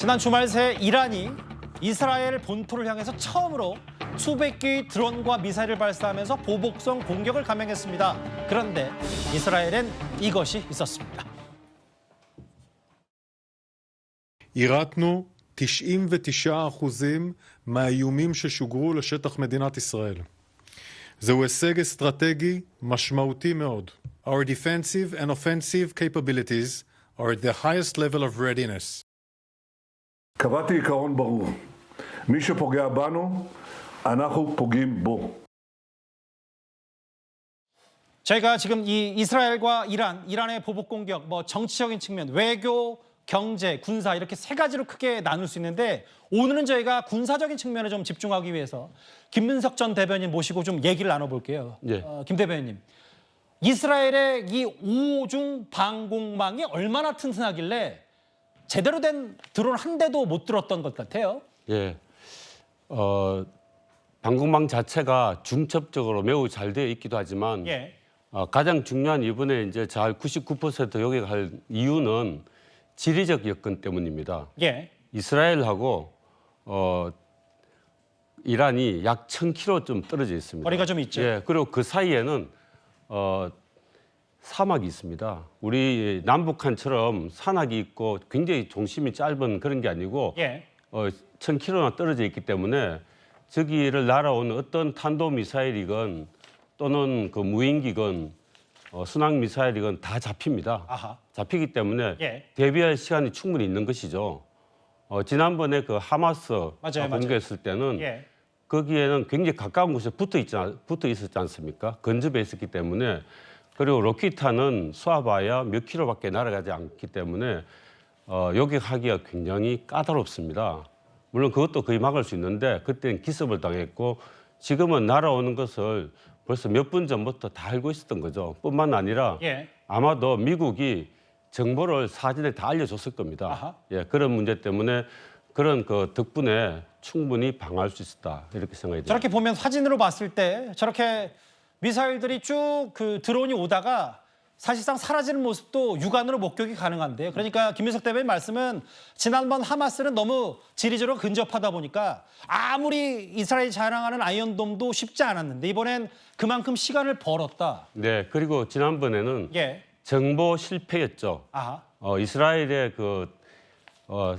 지난 주말 새 이란이 이스라엘 본토를 향해서 처음으로 수백 개의 드론과 미사일을 발사하면서 보복성 공격을 감행했습니다. 그런데 이스라엘엔 이것이 있었습니다. יירטנו 99% מהאיומים ששוגרו לשטח מדינת ישראל. זהו הישג אסטרטגי משמעותי מאוד. Our defensive and offensive capabilities are at the highest level of readiness. קבעתי עיקרון ברור, מי שפוגע בנו, אנחנו פוגעים בו. 저희가 지금 이 이스라엘과 이란, 이란의 보복 공격, 뭐 정치적인 측면, 외교, 경제, 군사 이렇게 세 가지로 크게 나눌 수 있는데 오늘은 저희가 군사적인 측면에 좀 집중하기 위해서 김민석 전 대변인 모시고 좀 얘기를 나눠볼게요. 예. 어, 김 대변인님, 이스라엘의 이 우중 방공망이 얼마나 튼튼하길래 제대로 된 드론 한 대도 못 들었던 것 같아요. 예. 어, 방공망 자체가 중첩적으로 매우 잘 되어 있기도 하지만 예. 어, 가장 중요한 이번에 이제 잘 99% 요격할 이유는 지리적 여건 때문입니다. 예. 이스라엘하고 어, 이란이 약 1,000km 떨어져 있습니다. 거리가 좀 있죠. 예, 그리고 그 사이에는 어, 사막이 있습니다. 우리 남북한처럼 산악이 있고 굉장히 중심이 짧은 그런 게 아니고 예. 어, 1000km나 떨어져 있기 때문에 저기를 날아오는 어떤 탄도 미사일이건 또는 그 무인기건 어, 순항 미사일이건 다 잡힙니다. 아하. 잡히기 때문에 예. 대비할 시간이 충분히 있는 것이죠. 어, 지난번에 그 하마스 맞아요, 맞아요. 공격했을 때는 예. 거기에는 굉장히 가까운 곳에 붙어 있지 않- 붙어 있었지 않습니까? 근접해 있었기 때문에 그리고 로키타는 쏘아봐야 몇 킬로밖에 날아가지 않기 때문에 어, 요격하기가 굉장히 까다롭습니다. 물론 그것도 거의 막을 수 있는데 그때는 기습을 당했고 지금은 날아오는 것을 벌써 몇 분 전부터 다 알고 있었던 거죠. 뿐만 아니라 예. 아마도 미국이 정보를 사전에 다 알려줬을 겁니다. 아하. 예, 그런 문제 때문에 그런 그 덕분에 충분히 방어할 수 있었다 이렇게 생각이 듭니다. 저렇게 보면 사진으로 봤을 때 저렇게 미사일들이 쭉 그 드론이 오다가 사실상 사라지는 모습도 육안으로 목격이 가능한데요. 그러니까 김민석 대변인 말씀은 지난번 하마스는 너무 지리적으로 근접하다 보니까 아무리 이스라엘이 자랑하는 아이언돔도 쉽지 않았는데 이번엔 그만큼 시간을 벌었다. 네, 그리고 지난번에는 예. 정보 실패였죠. 아하. 어, 이스라엘의 그 어,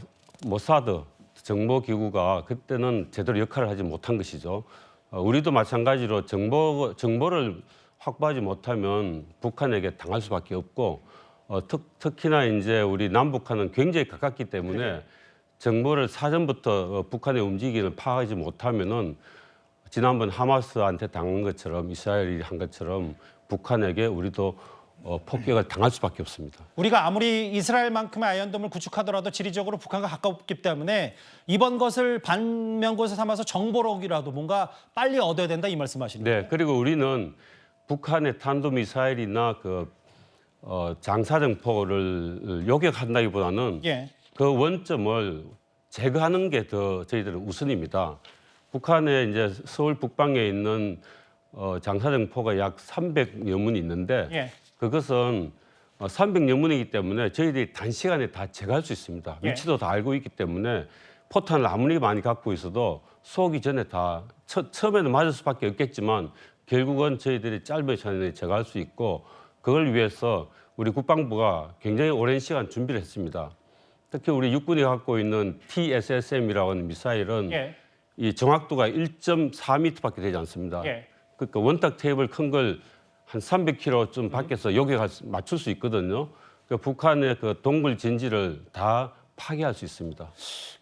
모사드 정보 기구가 그때는 제대로 역할을 하지 못한 것이죠. 어, 우리도 마찬가지로 정보 정보를 확보하지 못하면 북한에게 당할 수밖에 없고 어, 특, 특히나 이제 우리 남북한은 굉장히 가깝기 때문에 정보를 사전부터 어, 북한의 움직임을 파악하지 못하면은 지난번 하마스한테 당한 것처럼 이스라엘이 한 것처럼 북한에게 우리도 어, 폭격을 당할 수밖에 없습니다. 우리가 아무리 이스라엘만큼의 아이언돔을 구축하더라도 지리적으로 북한과 가깝기 때문에 이번 것을 반면고사 삼아서 정보록이라도 뭔가 빨리 얻어야 된다 이 말씀하시는 거예요. 네, 그리고 우리는 북한의 탄도미사일이나 그 어, 장사정포를 요격한다기보다는 예. 그 원점을 제거하는 게 더 저희들은 우선입니다. 북한의 이제 서울 북방에 있는 어, 장사정포가 약 300여 문이 있는데 예. 그것은 어, 300여 문이기 때문에 저희들이 단시간에 다 제거할 수 있습니다. 예. 위치도 다 알고 있기 때문에 포탄을 아무리 많이 갖고 있어도 쏘기 전에 다 처, 처음에는 맞을 수밖에 없겠지만 결국은 저희들이 짧은 시간에 제거할 수 있고 그걸 위해서 우리 국방부가 굉장히 오랜 시간 준비를 했습니다. 특히 우리 육군이 갖고 있는 TSSM이라고 하는 미사일은 예. 이 정확도가 1.4m밖에 되지 않습니다. 예. 그러니까 원탁 테이블 큰 걸 한 300km 밖에서 요격할 수- 맞출 수 있거든요. 그 북한의 그 동굴 진지를 다 파괴할 수 있습니다.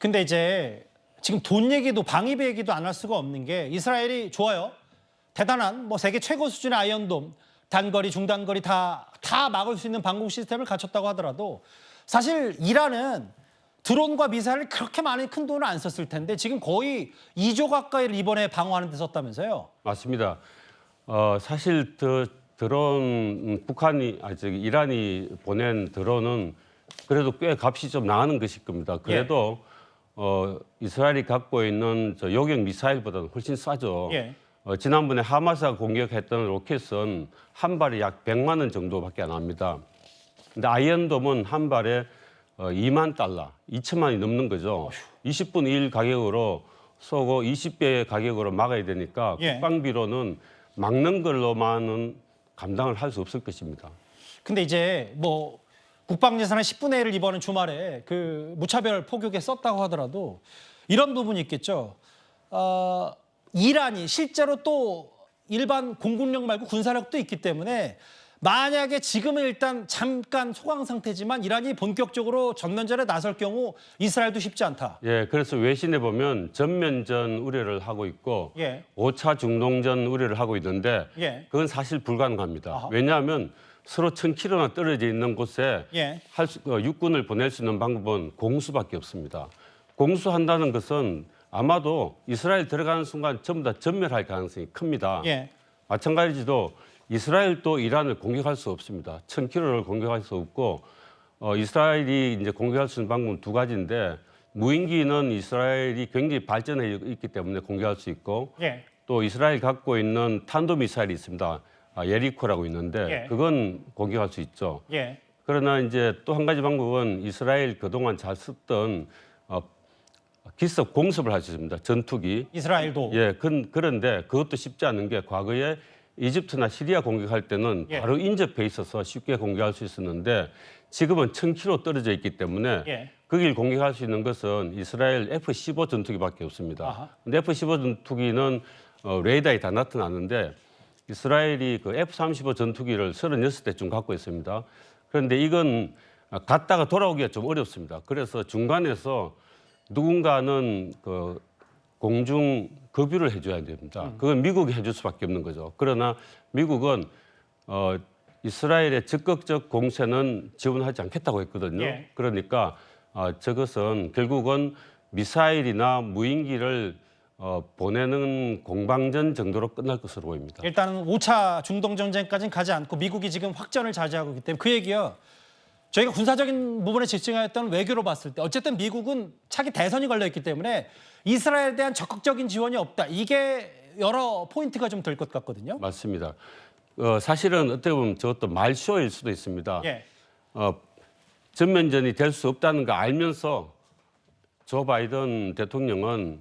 근데 이제 지금 돈 얘기도 방위비 얘기도 안 할 수가 없는 게 이스라엘이 좋아요. 대단한 뭐 세계 최고 수준의 아이언돔 단거리 중단거리 다 다 막을 수 있는 방공 시스템을 갖췄다고 하더라도 사실 이란은 드론과 미사일을 그렇게 많이 큰 돈을 안 썼을 텐데 지금 거의 2조 가까이를 이번에 방어하는 데 썼다면서요. 맞습니다. 어, 사실 더 드론 음, 북한이 아 저기 이란이 보낸 드론은 그래도 꽤 값이 좀 나가는 것일 겁니다. 그래도 어, 이스라엘이 갖고 있는 저 요격 미사일보다는 훨씬 싸죠. 예. 어, 지난번에 하마스가 공격했던 로켓은 한 발에 약 100만 원 정도밖에 안 합니다. 근데 아이언돔은 한 발에 어, 2만 달러, 2천만이 넘는 거죠. 20분 1 가격으로 쏘고 20배의 가격으로 막아야 되니까 예. 국방비로는 막는 걸로만은 감당을 할 수 없을 것입니다. 근데 이제 뭐 국방 예산의 10분의 1을 이번에 주말에 그 무차별 포격에 썼다고 하더라도 이런 부분이 있겠죠. 어, 이란이 실제로 또 일반 공군력 말고 군사력도 있기 때문에 만약에 지금은 일단 잠깐 소강 상태지만 이란이 본격적으로 전면전에 나설 경우 이스라엘도 쉽지 않다. 예, 그래서 외신에 보면 전면전 우려를 하고 있고 예. 오 5차 중동전 우려를 하고 있는데 예. 그건 사실 불가능합니다. 아하. 왜냐하면 서로 1000km나 떨어져 있는 곳에 예. 할 수, 어, 육군을 보낼 수 있는 방법은 공수밖에 없습니다. 공수한다는 것은 아마도 이스라엘 들어가는 순간 전부 다 전멸할 가능성이 큽니다. 예. 마찬가지로 이스라엘도 이란을 공격할 수 없습니다. 1000km를 공격할 수 없고 어, 이스라엘이 이제 공격할 수 있는 방법은 두 가지인데 무인기는 이스라엘이 굉장히 발전해 있기 때문에 공격할 수 있고 예. 또 이스라엘 갖고 있는 탄도 미사일이 있습니다. 아, 예리코라고 있는데 예. 그건 공격할 수 있죠. 예. 그러나 이제 또 한 가지 방법은 이스라엘 그동안 잘 썼던 어, 기습 공습을 할 수 있습니다. 전투기. 이스라엘도 예, 그, 그런데 그것도 쉽지 않은 게 과거에 이집트나 시리아 공격할 때는 예. 바로 인접해 있어서 쉽게 공격할 수 있었는데 지금은 1000km 떨어져 있기 때문에 예. 거길 공격할 수 있는 것은 이스라엘 F-15 전투기밖에 없습니다. 아하. 근데 F-15 전투기는 어, 레이더에 다 나타나는데 이스라엘이 그 F-35 전투기를 36대쯤 갖고 있습니다. 그런데 이건 갔다가 돌아오기가 좀 어렵습니다. 그래서 중간에서 누군가는 그 공중 급유를 해줘야 됩니다. 그건 미국이 해줄 수밖에 없는 거죠. 그러나 미국은 어, 이스라엘의 적극적 공세는 지원하지 않겠다고 했거든요. 예. 그러니까 어, 저것은 결국은 미사일이나 무인기를 어, 보내는 공방전 정도로 끝날 것으로 보입니다. 일단은 5차 중동 전쟁까지는 가지 않고 미국이 지금 확전을 자제하고 있기 때문에 그 얘기요. 저희가 군사적인 부분에 집중하였던 외교로 봤을 때 어쨌든 미국은 차기 대선이 걸려 있기 때문에 이스라엘에 대한 적극적인 지원이 없다. 이게 여러 포인트가 좀 될 것 같거든요. 맞습니다. 어, 사실은 어떻게 보면 저것도 말쇼일 수도 있습니다. 예. 어, 전면전이 될 수 없다는 거 알면서 조 바이든 대통령은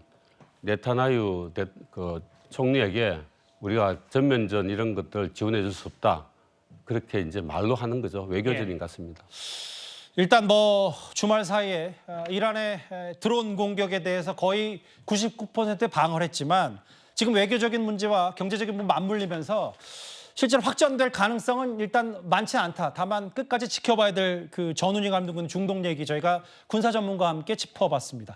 네타나유 대, 그 총리에게 우리가 전면전 이런 것들 지원해 줄 수 없다. 그렇게 이제 말로 하는 거죠. 외교전인 것 같습니다. 일단 뭐 주말 사이에 어, 이란의 에, 드론 공격에 대해서 거의 99% 방어를 했지만 지금 외교적인 문제와 경제적인 부분 맞물리면서 실제로 확전될 가능성은 일단 많지 않다. 다만 끝까지 지켜봐야 될 그 전운이 감독은 중동 얘기 저희가 군사 전문가와 함께 짚어봤습니다.